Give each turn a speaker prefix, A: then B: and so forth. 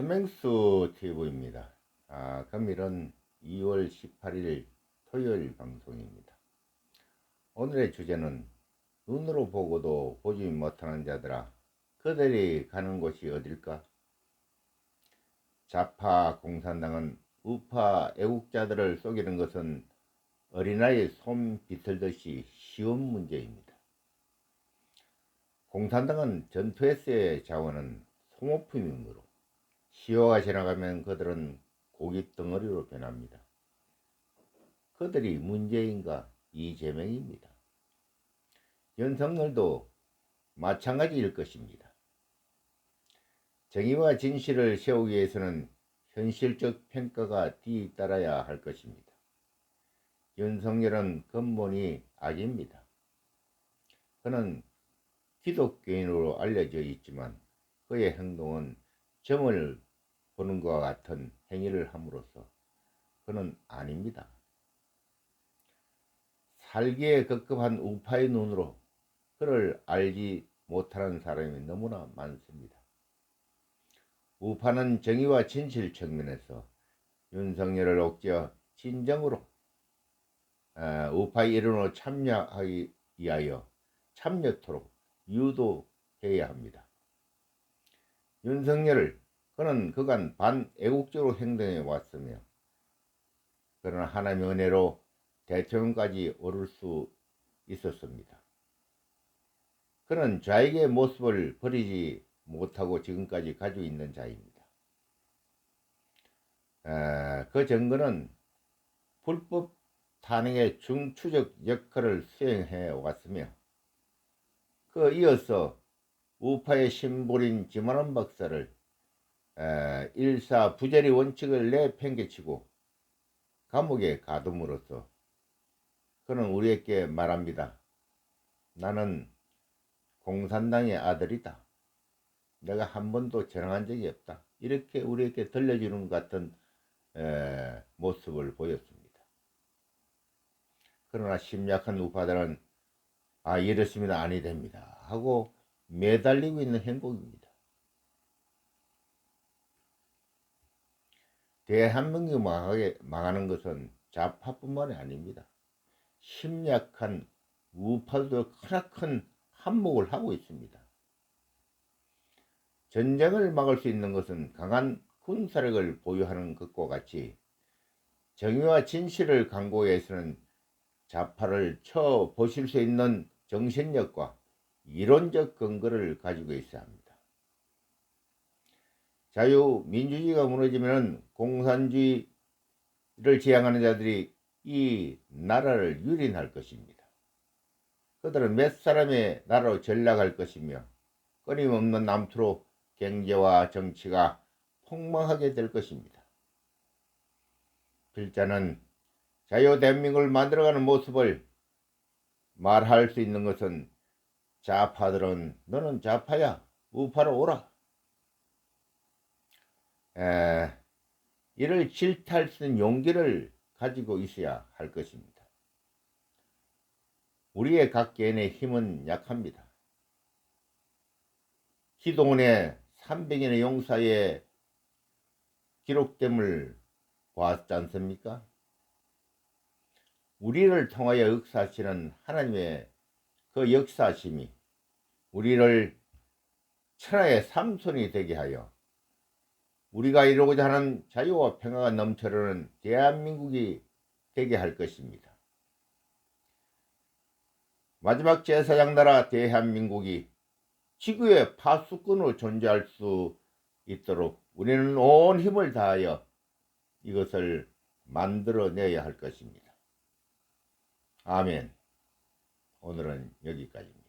A: 스맹스 TV입니다. 아, 금일은 2월 18일 토요일 방송입니다. 오늘의 주제는 눈으로 보고도 보지 못하는 자들아, 그들이 가는 곳이 어딜까? 좌파 공산당은 우파 애국자들을 속이는 것은 어린아이 손 비틀듯이 쉬운 문제입니다. 공산당은 전투에서의 자원은 소모품이므로 시효가 지나가면 그들은 고깃 덩어리로 변합니다. 그들이 문재인과 이재명입니다. 윤석열도 마찬가지일 것입니다. 정의와 진실을 세우기 위해서는 현실적 평가가 뒤따라야 할 것입니다. 윤석열은 근본이 악입니다. 그는 기독교인으로 알려져 있지만 그의 행동은 점을 보는 것과 같은 행위를 함으로써 그는 아닙니다. 살기에 급급한 우파의 눈으로 그를 알지 못하는 사람이 너무나 많습니다. 우파는 정의와 진실 측면에서 윤석열을 옥죄어 진정으로 아, 우파의 일원으로 참여하기 위하여 참여토록 유도해야 합니다. 윤석열을 그는 그간 반애국적으로 행동해 왔으며 그러나 하나님의 은혜로 대통령까지 오를 수 있었습니다. 그는 좌익의 모습을 버리지 못하고 지금까지 가지고 있는 자입니다. 아, 그 증거는 불법 탄핵의 중추적 역할을 수행해 왔으며 그 이어서 우파의 심볼인 지만원 박사를 에, 일사 부재리 원칙을 내팽개치고 감옥에 가둠으로써 그는 우리에게 말합니다. 나는 공산당의 아들이다. 내가 한 번도 전황한 적이 없다. 이렇게 우리에게 들려주는 것 같은 에, 모습을 보였습니다. 그러나 심약한 우파들은 아 이렇습니다 아니 됩니다 하고 매달리고 있는 행복입니다. 대한민국이 망하게, 망하는 것은 좌파뿐만이 아닙니다. 심약한 우파도 크나큰 한몫을 하고 있습니다. 전쟁을 막을 수 있는 것은 강한 군사력을 보유하는 것과 같이 정의와 진실을 강구하기 위해서는 좌파를 쳐 보실 수 있는 정신력과 이론적 근거를 가지고 있어야 합니다. 자유민주주의가 무너지면 공산주의를 지향하는 자들이 이 나라를 유린할 것입니다. 그들은 몇 사람의 나라로 전락할 것이며 끊임없는 남투로 경제와 정치가 폭망하게 될 것입니다. 필자는 자유 대한민국을 만들어가는 모습을 말할 수 있는 것은 좌파들은 너는 좌파야 우파로 오라. 에, 이를 질타할 수 있는 용기를 가지고 있어야 할 것입니다. 우리의 각 개인의 힘은 약합니다. 기동원의 300인의 용사의 기록됨을 보았지 않습니까? 우리를 통하여 역사하시는 하나님의 그 역사심이 우리를 천하의 삼손이 되게 하여 우리가 이루고자 하는 자유와 평화가 넘쳐르는 대한민국이 되게 할 것입니다. 마지막 제사장 나라 대한민국이 지구의 파수꾼으로 존재할 수 있도록 우리는 온 힘을 다하여 이것을 만들어내야 할 것입니다. 아멘. 오늘은 여기까지입니다.